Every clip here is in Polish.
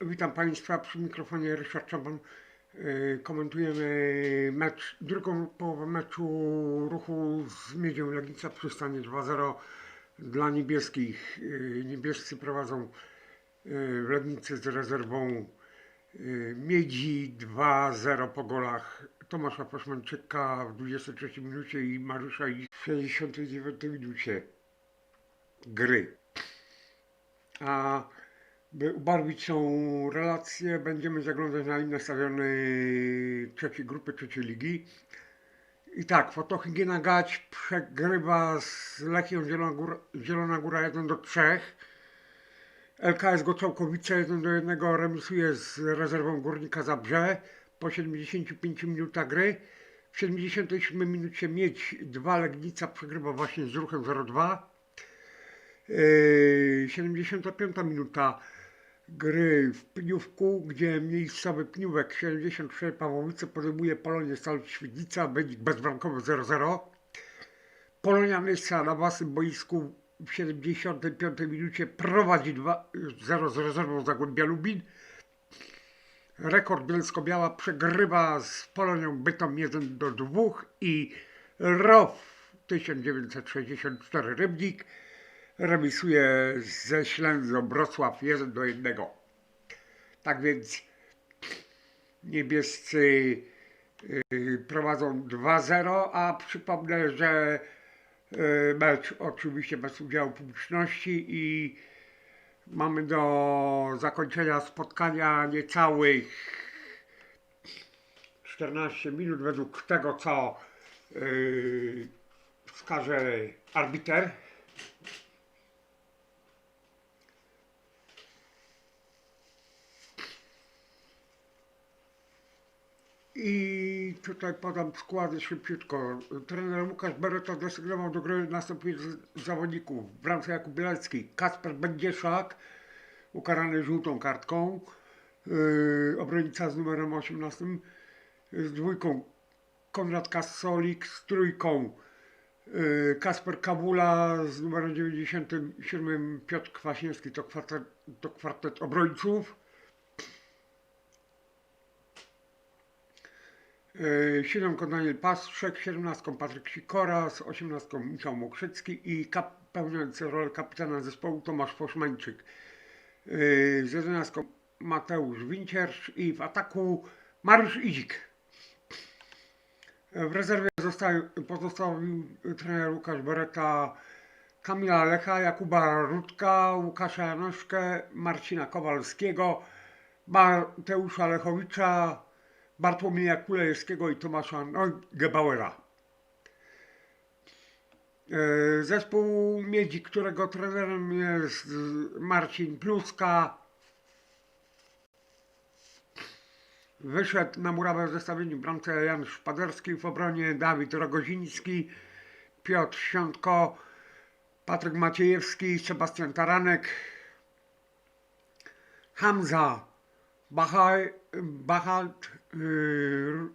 Witam Państwa przy mikrofonie Ryszard Czampan. Yy, Komentujemy mecz, drugą połowę meczu ruchu z Miedzią Legnica przy stanie 2-0 dla niebieskich. Yy, Niebiescy prowadzą yy, w Legnicy z rezerwą Miedzi 2-0 po golach Tomasza Poszmańczyka w 23 minucie i Mariusza i w 69 minucie gry. A by ubarwić tą relację, będziemy zaglądać na inne stadiony trzeciej grupy, trzeciej ligi. I tak, Fotohygiena Gać przegrywa z Lechią Zielona Góra, Zielona Góra 1 do 3. LKS Gocołkowice 1 do 1 remisuje z rezerwą Górnika Zabrze po 75 minutach gry. W 77 minucie Miedź 2 Legnica przegrywa właśnie z ruchem 0-2. Yy, 75 minuta gry w Pniówku, gdzie miejscowy Pniówek 73 Pawłowice podejmuje Polonię Stal Świdnica, wynik bezbramkowy 0-0. Polonia Nysa na własnym boisku w 75 minucie prowadzi 2-0 z rezerwą Zagłębia Lubin. Rekord Bielsko-Biała przegrywa z Polonią Bytom 1 do 2 i ROW 1964 Rybnik remisuje ze Ślęzą Wrocław 1 do 1. Tak więc niebiescy y, prowadzą 2-0, a przypomnę, że y, mecz oczywiście bez udziału publiczności i mamy do zakończenia spotkania niecałych 14 minut według tego, co y, wskaże arbiter. I tutaj podam składy szybciutko. Trener Łukasz Bereta desygnował do gry następujących zawodników. Bramce Jakub Bielecki, Kasper Będzieszak, ukarany żółtą kartką. Yy, obrońca z numerem 18, z dwójką Konrad Kasolik, z trójką yy, Kasper Kabula, z numerem 97 Piotr Kwaśniewski, to kwartet, to kwartet obrońców. Siódemką Daniel Pastrzek, 17 Patryk Sikora, z 18 Michał Mokrzycki i kap, pełniący rolę kapitana zespołu Tomasz Poszmańczyk. Yy, Z 11 Mateusz Wincierz i w ataku Mariusz Idzik. W rezerwie został, pozostawił trener Łukasz Bereta Kamila Lecha, Jakuba Rudka, Łukasza Janoszkę, Marcina Kowalskiego, Mateusza Lechowicza, Bartłomieja Kulejewskiego i Tomasza Neugebauera. E, Zespół Miedzi, którego trenerem jest Marcin Pluska, wyszedł na murawę w zestawieniu bramce Jan Szpaderski, w obronie Dawid Rogoziński, Piotr Świątko, Patryk Maciejewski, Sebastian Taranek, Hamza Bahaj, Bahalt, yy,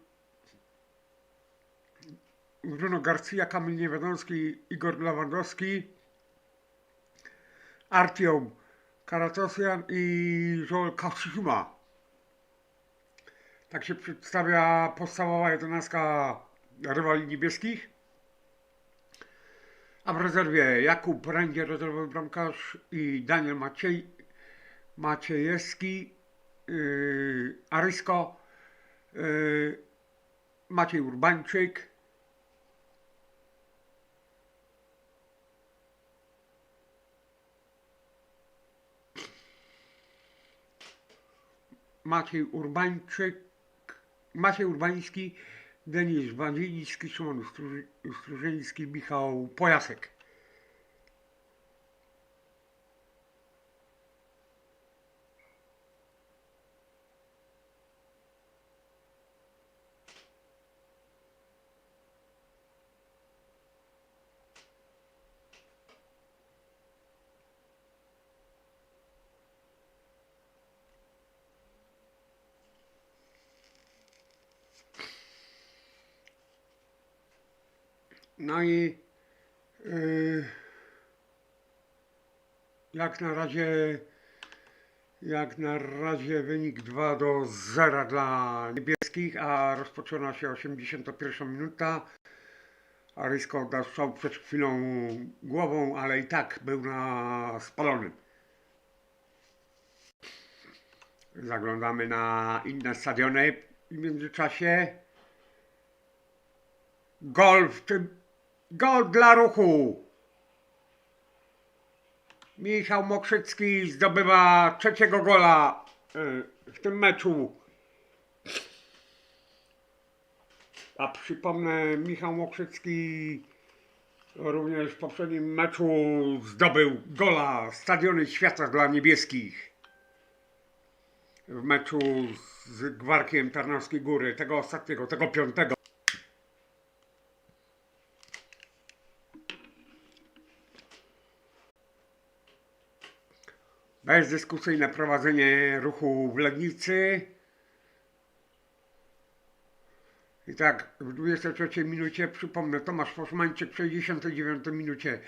Bruno Garcia, Kamil Niewiadomski, Igor Lewandowski, Artiom Karatosjan i Joel Kashima. Tak się przedstawia podstawowa jedenastka rywali niebieskich. A w rezerwie Jakub Rędzie, rezerwowy bramkarz i Daniel Maciej, Maciejewski, yy, Arysko, yy, Maciej Urbańczyk, Maciej Urbańczyk, Maciej Urbański, Denis Wandziński, Szymon Stróż- Stróżyński, Michał Pojasek. No i yy, jak na razie Jak na razie wynik 2 do 0 dla niebieskich, a rozpoczyna się 81 minuta. Arysko oddał strzał przed chwilą głową, ale i tak był na spalonym. Zaglądamy na inne stadiony w międzyczasie. Gol w tym. Gol dla ruchu! Michał Mokrzycki zdobywa trzeciego gola y, w tym meczu. A przypomnę, Michał Mokrzycki również w poprzednim meczu zdobył gola Stadiony Świata dla niebieskich. W meczu z Gwarkiem Tarnowskiej Góry, tego ostatniego, tego piątego. Bezdyskusyjne prowadzenie ruchu w Legnicy. I tak, w 23 minucie, przypomnę, Tomasz Foszmańczyk w 69 minucie,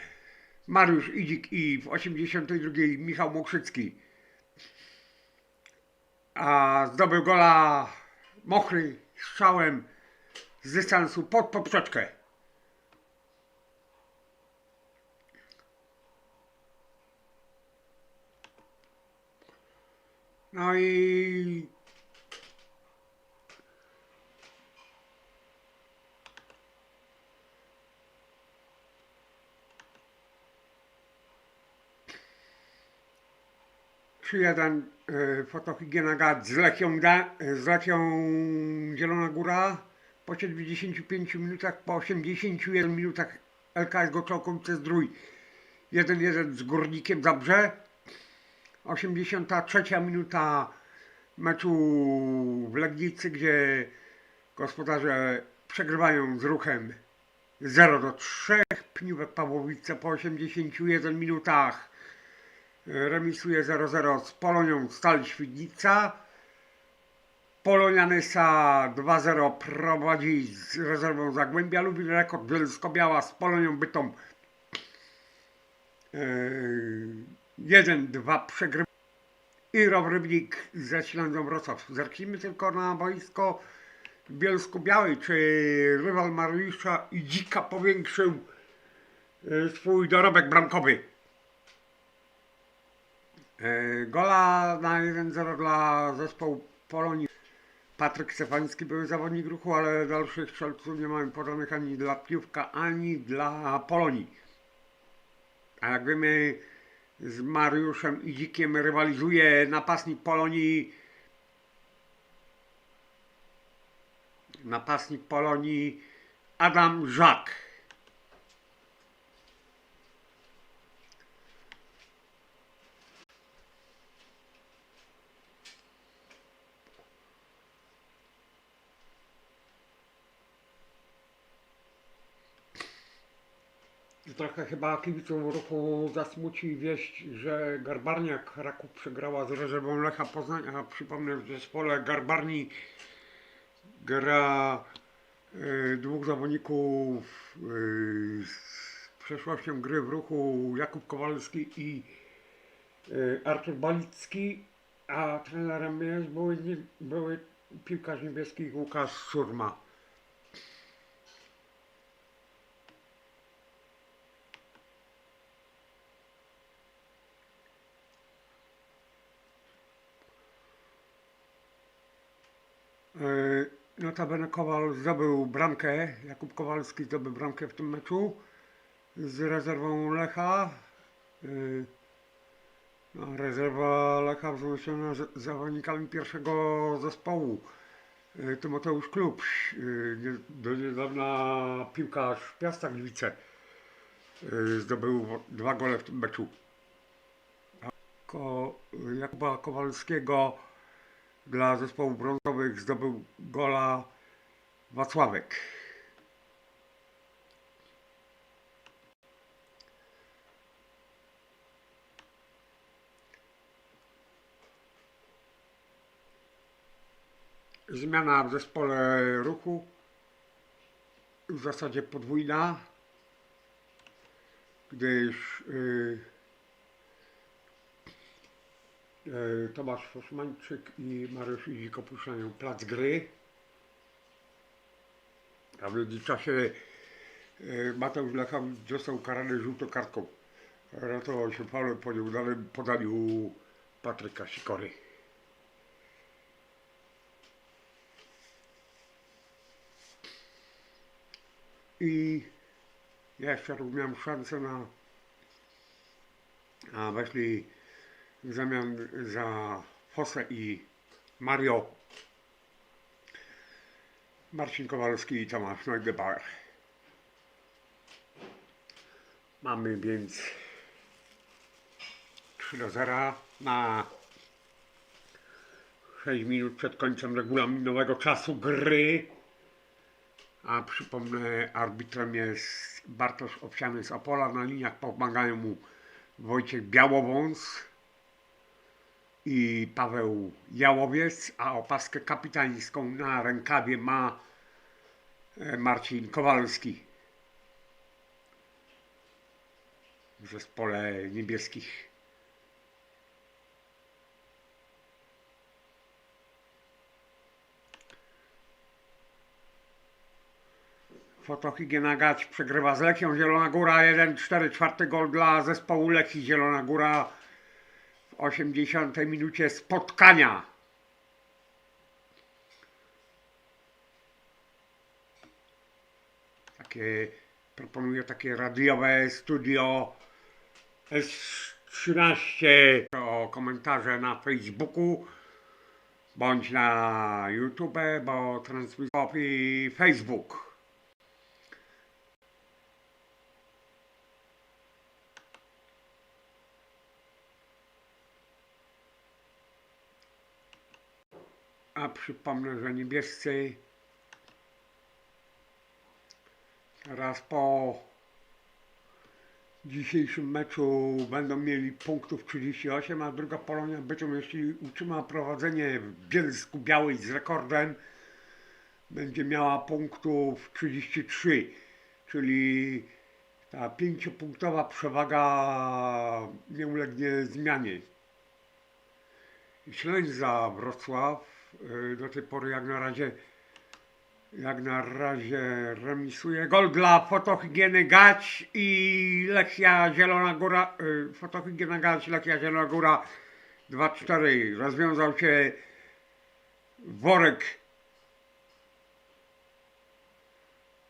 Mariusz Idzik i w 82 Michał Mokrzycki. A zdobył gola Mochry strzałem z dystansu pod poprzeczkę. No i jeden y, fotohigiena gad z Lechią, da, z Zielona Góra po 75 minutach, po 81 minutach LKS Goczałkowice Zdrój. 1-1 z Górnikiem Zabrze 83 minuta meczu w Legnicy, gdzie gospodarze przegrywają z ruchem 0 do 3. Pniówek Pawłowice po 81 minutach remisuje 0-0 z Polonią Stal Świdnica. Polonia Nysa 2-0 prowadzi z rezerwą Zagłębia Lubin Rekord Bielsko-Biała z Polonią Bytom Yy, 1-2 przegrywa i Rybnik ze Ślędzą Wrocław. Zerknijmy tylko na boisko Bielsku-Białej, czy rywal Mariusza i Dzika powiększył yy, swój dorobek bramkowy. Yy, Gola na 1-0 dla zespołu Polonii. Patryk Stefański był zawodnik ruchu, ale dalszych strzelców nie mamy podanych ani dla Piłka, ani dla Polonii. A jak wiemy, z Mariuszem i Dzikiem rywalizuje napastnik Polonii. Napastnik Polonii Adam Żak. Trochę chyba kibicom ruchu zasmuci wieść, że Garbarniak Raków przegrała z rezerwą Lecha Poznań, a przypomnę, w zespole Garbarni gra y, dwóch zawodników y, z przeszłością gry w ruchu Jakub Kowalski i y, Artur Balicki, a trenerem jest były, były piłkarz niebieski Łukasz Surma. Notabene Kowal zdobył bramkę, Jakub Kowalski zdobył bramkę w tym meczu z rezerwą Lecha. Yy, No, rezerwa Lecha wzmocniona zawodnikami pierwszego zespołu. Yy, Tymoteusz Klub, do niedawna piłkarz Piasta Gliwice, zdobył dwa gole w tym meczu. Ko, Jakuba Kowalskiego dla zespołu brązowych zdobył gola Wacławek. Zmiana w zespole ruchu w zasadzie podwójna, gdyż yy, Tomasz Fosmańczyk i Mariusz Idzik opuszczają plac gry. A w międzyczasie e, Mateusz Lecham został karany żółtą kartką. Ratował się faulem po nieudanym podaniu Patryka Sikory. I jeszcze tu miałem szansę na a weszli w zamian za Fosę i Mario Marcin Kowalski i Tomasz Neugebauer. Mamy więc 3 do 0 na 6 minut przed końcem regulaminowego czasu gry. A przypomnę, arbitrem jest Bartosz Owsiany z Opola. Na liniach pomagają mu Wojciech Białowąs i Paweł Jałowiec, a opaskę kapitańską na rękawie ma e, Marcin Kowalski w zespole niebieskich. Fotohigiena Gać przegrywa z Lechią Zielona Góra 1-4, czwarty gol dla zespołu Lechii Zielona Góra w 80 minucie spotkania. Takie, proponuję takie radiowe studio S13 o komentarze na Facebooku bądź na YouTube, bo transmisja Facebook. A przypomnę, że niebiescy teraz po dzisiejszym meczu będą mieli punktów 38, a druga Polonia Bytom, jeśli utrzyma prowadzenie w Bielsku Białej z rekordem, będzie miała punktów 33, czyli ta pięciopunktowa przewaga nie ulegnie zmianie. Ślęza Wrocław do tej pory jak na razie jak na razie remisuje. Gol dla Fotohigieny Gać i Lechia Zielona Góra. y, Fotohigiena Gać, Lechia Zielona Góra 2-4. Rozwiązał się worek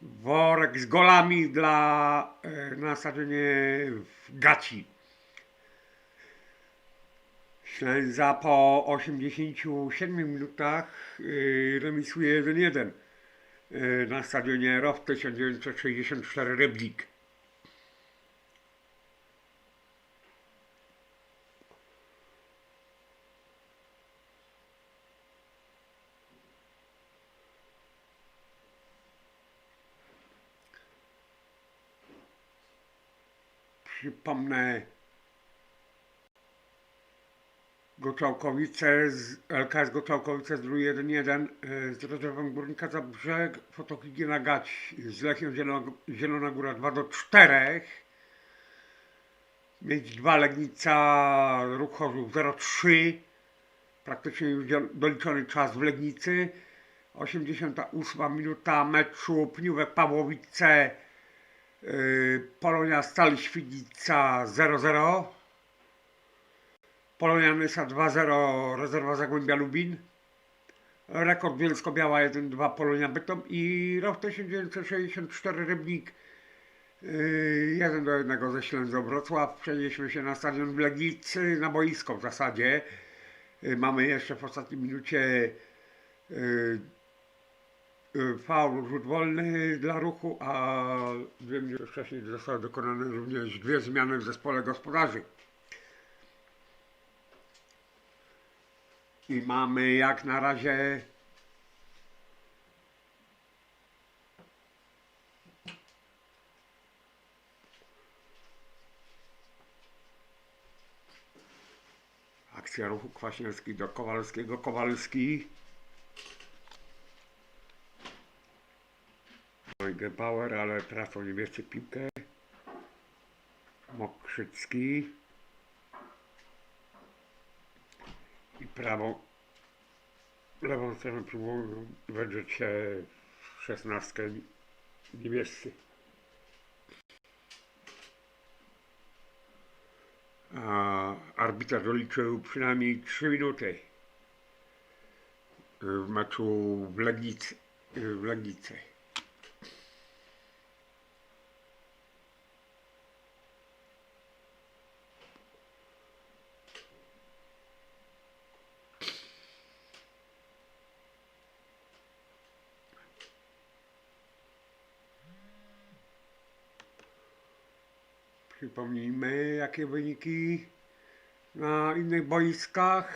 worek z golami dla y, na stadionie w Gaci. Ślęza po 87 minutach yy, remisuje 1-1 yy, na stadionie ROW 1964 Rybnik. Przypomnę Goczałkowice, z, LKS Goczałkowice zdrój 1-1 e, z rezerwą Górnika Zabrzeg, Fotohigiena Gać z Lechem Zielona, Zielona Góra 2 do 4. Mieć 2 Legnica Ruch Chorzów 0-3. Praktycznie już doliczony czas w Legnicy. 88 minuta meczu Pniówek Pawłowice yy, Polonia Stal Świdnica 0-0. Polonia Nysa 2-0, rezerwa Zagłębia Lubin. Rekord Bielsko-Biała 1-2 Polonia Bytom i rok 1964 Rybnik yy, 1 do 1 ze Ślęzą Wrocław. Przenieśmy się na stadion w Legnicy, na boisko w zasadzie. Yy, mamy jeszcze w ostatniej minucie yy, yy, faul, rzut wolny dla ruchu, a dwie minuty wcześniej zostały dokonane również dwie zmiany w zespole gospodarzy. I mamy jak na razie akcja ruchu Kwaśniewski do Kowalskiego. Kowalski. Power, ale tracą niebiescy piłkę. Mokrzycki. I prawą, lewą stroną próbują wedrzeć się w szesnastkę niebiescy. A arbiter doliczył przynajmniej 3 minuty w meczu w Legnicy. W Legnicy. Przypomnijmy, jakie wyniki na innych boiskach.